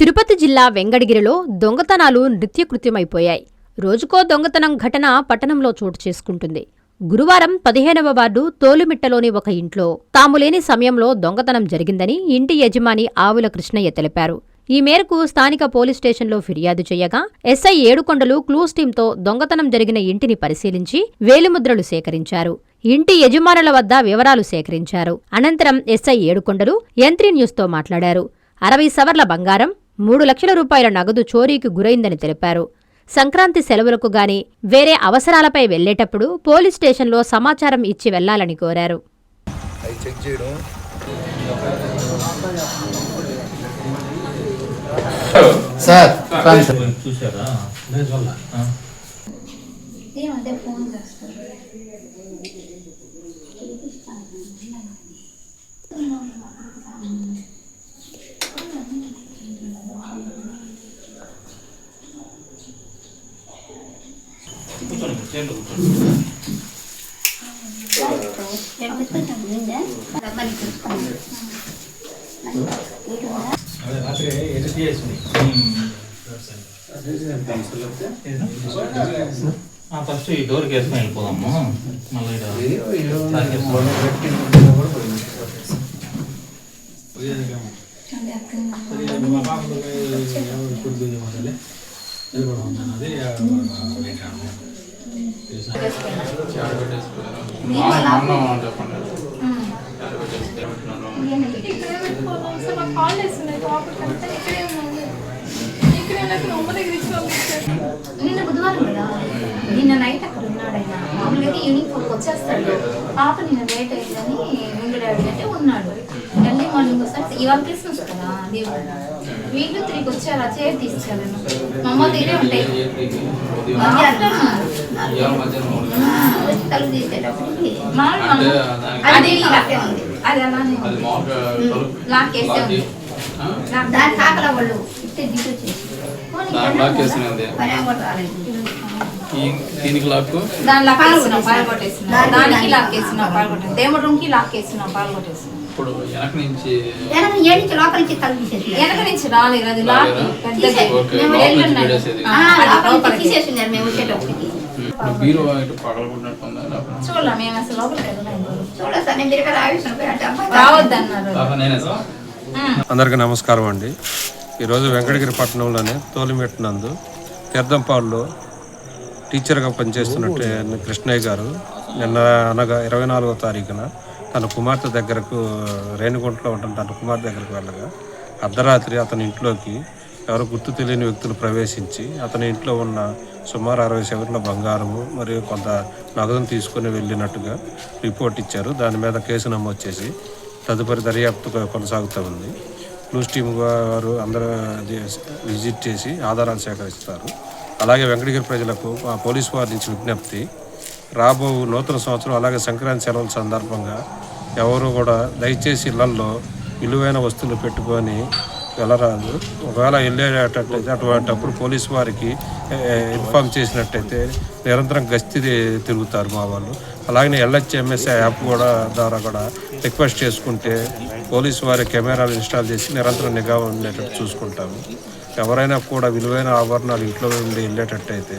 తిరుపతి జిల్లా వెంగడగిరిలో దొంగతనాలు నిత్యకృత్యమైపోయాయి. రోజుకో దొంగతనం ఘటన పట్టణంలో చోటు చేసుకుంటుంది. గురువారం పదిహేనవ వార్డు తోలుమిట్టలోని ఒక ఇంట్లో తాము లేని సమయంలో దొంగతనం జరిగిందని ఇంటి యజమాని ఆవుల కృష్ణయ్య తెలిపారు. ఈ మేరకు స్థానిక పోలీస్ స్టేషన్లో ఫిర్యాదు చేయగా ఎస్ఐ ఏడుకొండలు క్లూస్ టీంతో దొంగతనం జరిగిన ఇంటిని పరిశీలించి వేలిముద్రలు సేకరించారు. ఇంటి యజమానుల వద్ద వివరాలు సేకరించారు. అనంతరం ఎస్ఐ ఏడుకొండలు ఎంత్రీ న్యూస్తో మాట్లాడారు. అరవై సవర్ల బంగారం మూడు లక్షల రూపాయల నగదు చోరీకి గురైందని తెలిపారు. సంక్రాంతి సెలవులకు గాని వేరే అవసరాలపై వెళ్ళేటప్పుడు పోలీస్ స్టేషన్లో సమాచారం ఇచ్చి వెళ్ళాలని కోరారు. సార్ చూసారా ఫోన్ ఫస్ట్ ఈ డోర్కి వేసుకొని వెళ్ళిపోదాము మళ్ళీ ఈడ అదే అర్థం నిన్న బుధవారం కదా? నిన్న నైట్ అక్కడ ఉన్నాడు ఆయన. మామూలుగా ఫోర్కి వచ్చేస్తాడు. పాప నిన్న లేట్ అయిందని వెంకటాడు అంటే ఉన్నాడు. ఎర్లీ మార్నింగ్ వస్తాడు. ఇవాళ క్రిస్మస్ కదా దేవుడు. వీళ్ళు తిరిగి వచ్చారు ఆ చైర్ తీసుకెళ్ళాను మా అమ్మ తీరే ఉంటాయి తలుపు తీసేటప్పటికి మామూలు అది ఇలాగే ఉంది అది అలానే ఉంది. లాక్ వేసే ఉంది దాని కాకల వాళ్ళు ఇట్టే దిగొచ్చేసి ఈ- దీనికి లాక్? దాని లాక్ వేసినాం పాల్గొట్టేసినాం దానికి లాక్ వేసినాం పాల్గొట్టేసినాం దేవుడి రూమ్కి లాక్ వేసినాం పాల్గొట్టేసినాం ఇప్పుడు వెనక నుంచి వెనక లోపలికి తలుపు తీసేసి వెనక రాలేదు అది లోపలికి మేము వచ్చేటప్పటికి. బీరో ఇటు? చూడలే మేము అసలు లోపలికి వెళ్ళలేదు. చూడ సార్ నేను తిరిగి రావేసిన పోయి అంటే అబ్బాయి రావద్దన్నారు కాక నేనే సార్. అందరికీ నమస్కారం అండి. ఈరోజు వెంకటగిరి పట్టణంలోని తోలిమెట్ నందు తీర్థంపాడులో టీచర్గా పనిచేస్తున్నట్టు కృష్ణయ్య గారు నిన్న అనగా ఇరవై నాలుగో తారీఖున తన కుమార్తె దగ్గరకు రేణిగుంటలో ఉంటున్న తన కుమార్తె దగ్గరకు వెళ్ళగా అర్ధరాత్రి అతని ఇంట్లోకి ఎవరు గుర్తు తెలియని వ్యక్తులు ప్రవేశించి అతని ఇంట్లో ఉన్న సుమారు అరవై సెవర్ల బంగారము మరియు కొంత నగదును తీసుకొని వెళ్ళినట్టుగా రిపోర్ట్ ఇచ్చారు. దాని మీద కేసు నమోదు చేసి తదుపరి దర్యాప్తు కొనసాగుతూ ఉంది. క్లూస్ టీమ్ వారు అందరూ విజిట్ చేసి ఆధారాలు సేకరిస్తారు. అలాగే వెంకటగిరి ప్రజలకు పోలీసు వారి నుంచి విజ్ఞప్తి రాబో నూతన సంవత్సరం అలాగే సంక్రాంతి సెలవుల సందర్భంగా ఎవరు కూడా దయచేసి ఇళ్ళల్లో విలువైన వస్తువులు పెట్టుకొని వెళ్ళరాదు. ఒకవేళ వెళ్ళేటట్లయితే అటువంటిప్పుడు పోలీసు వారికి ఇన్ఫామ్ చేసినట్టయితే నిరంతరం గస్తీ తిరుగుతారు మా వాళ్ళు. అలాగే ఎల్హెచ్ఎంఎస్ యాప్ కూడా ద్వారా కూడా రిక్వెస్ట్ చేసుకుంటే పోలీసు వారి కెమెరాలు ఇన్స్టాల్ చేసి నిరంతరం నిఘా ఉండేటట్టు చూసుకుంటాము. ఎవరైనా కూడా విలువైన ఆభరణాలు ఇంట్లో ఉండి వెళ్ళేటట్టయితే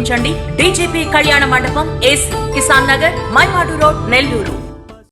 సంప్రదించండి DGP Kalyana Mandapam AC Kisan Nagar Mypadu road Nellore.